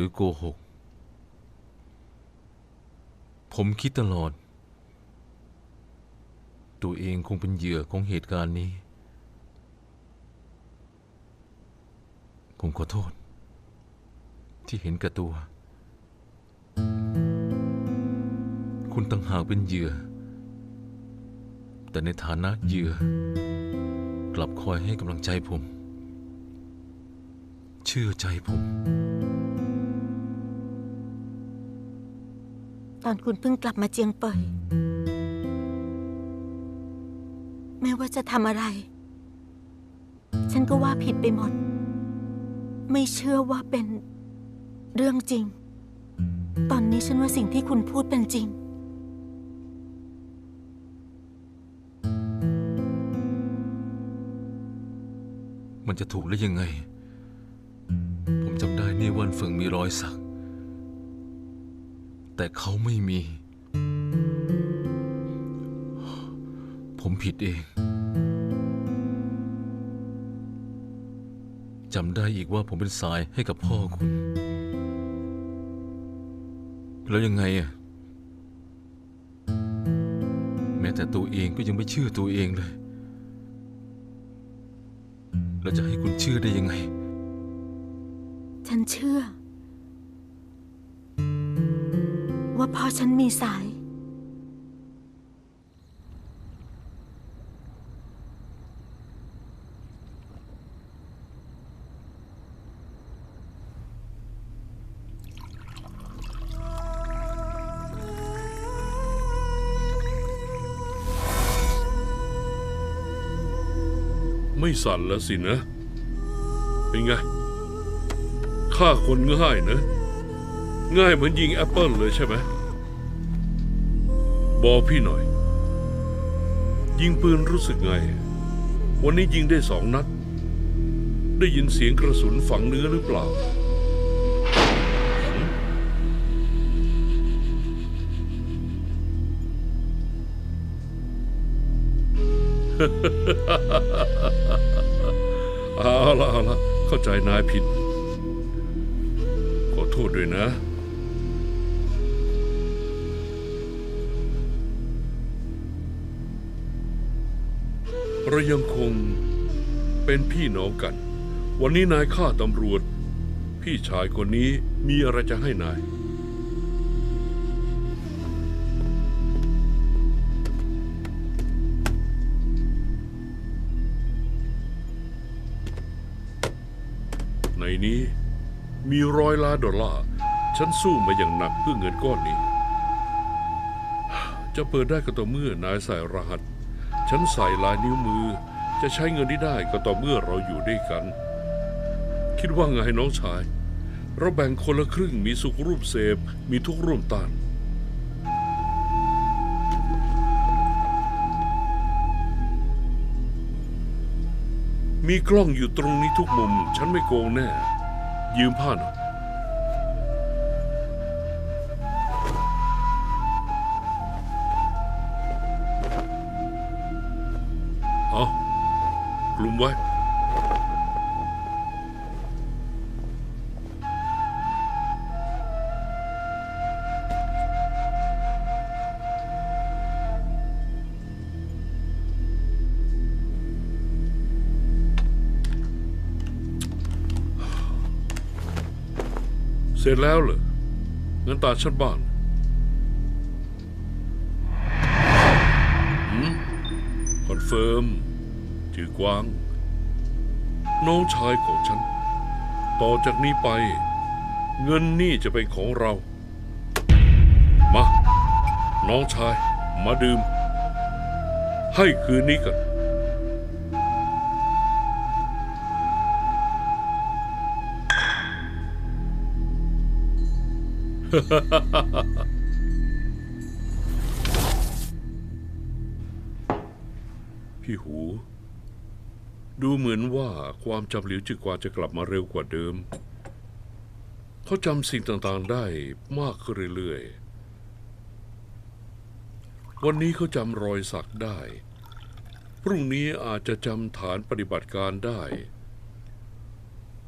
รือโกหก ผมคิดตลอด ตัวเองคงเป็นเหยื่อของเหตุการณ์นี้ ผมขอโทษ ที่เห็นแก่ตัว คุณตั้งหากเป็นเหยื่อ แต่ในฐานะเหยื่อ กลับคอยให้กำลังใจผม เชื่อใจผม ตอนคุณเพิ่งกลับมาเจียงเปยไม่ว่าจะทำอะไร ฉันก็ว่าผิดไปหมด ไม่เชื่อว่าเป็นเรื่องจริง ตอนนี้ฉันว่าสิ่งที่คุณพูดเป็นจริง มันจะถูกได้ยังไง ผมจำได้นี่วันเฟิงมีรอยสัก แต่เขาไม่มี ผมผิดเองจำได้อีกว่าผมเป็นสายให้กับพ่อคุณ แล้วยังไงอะแม้แต่ตัวเองก็ยังไม่เชื่อตัวเองเลยแล้วจะให้คุณเชื่อได้ยังไง ฉันเชื่อ ว่าพ่อฉันมีสาย ไม่สั่นแล้วสินะ เป็นไงฆ่าคนง่ายนะ ง่ายเหมือนยิงแอปเปิลเลยใช่ไหมบอกพี่หน่อย ยิงปืนรู้สึกไง วันนี้ยิงได้สองนัด ได้ยินเสียงกระสุนฝังเนื้อหรือเปล่า เอาละเอาละเข้าใจนายผิด ขอโทษด้วยนะ เรายังคงเป็นพี่น้องกัน วันนี้นายฆ่าตำรวจ พี่ชายคนนี้มีอะไรจะให้นาย ในนี้มีร้อยล้านดอลลาร์ ฉันสู้มาอย่างหนักเพื่อเงินก้อนนี้ จะเปิดได้ก็ต่อเมื่อนายใส่รหัส ฉันใส่ลายนิ้วมือ จะใช้เงินที่ได้ก็ต่อเมื่อเราอยู่ด้วยกัน คิดว่าไงน้องชาย เราแบ่งคนละครึ่งมีสุขรูปเสพมีทุกร่วมต้านมีกล้องอยู่ตรงนี้ทุกมุม ฉันไม่โกงแน่ ยืมผ้าหน่อย ลุมไว้ เสร็จแล้วเหรอเงั้นตาฉันบ้างหืมคอนเฟิร์ม ถือกวาง น้องชายของฉัน ต่อจากนี้ไป เงินนี่จะเป็นของเรา มา น้องชายมาดื่ม ให้คืนนี้กันพี่หู ดูเหมือนว่าความจำหลิวจืกวาจะกลับมาเร็วกว่าเดิม เขาจำสิ่งต่างๆได้มากขึ้นเรื่อยๆ วันนี้เขาจำรอยสักได้ พรุ่งนี้อาจจะจำฐานปฏิบัติการได้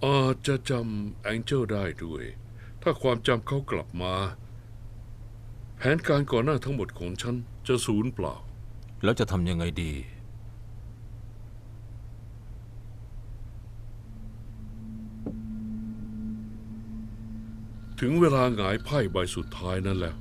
อาจจะจำแองเจิลได้ด้วย ถ้าความจำเขากลับมา แผนการก่อนหน้าทั้งหมดของฉันจะสูญเปล่า แล้วจะทำยังไงดี ถึงเวลาหงายไพ่ใบสุดท้ายนั่นแล้ว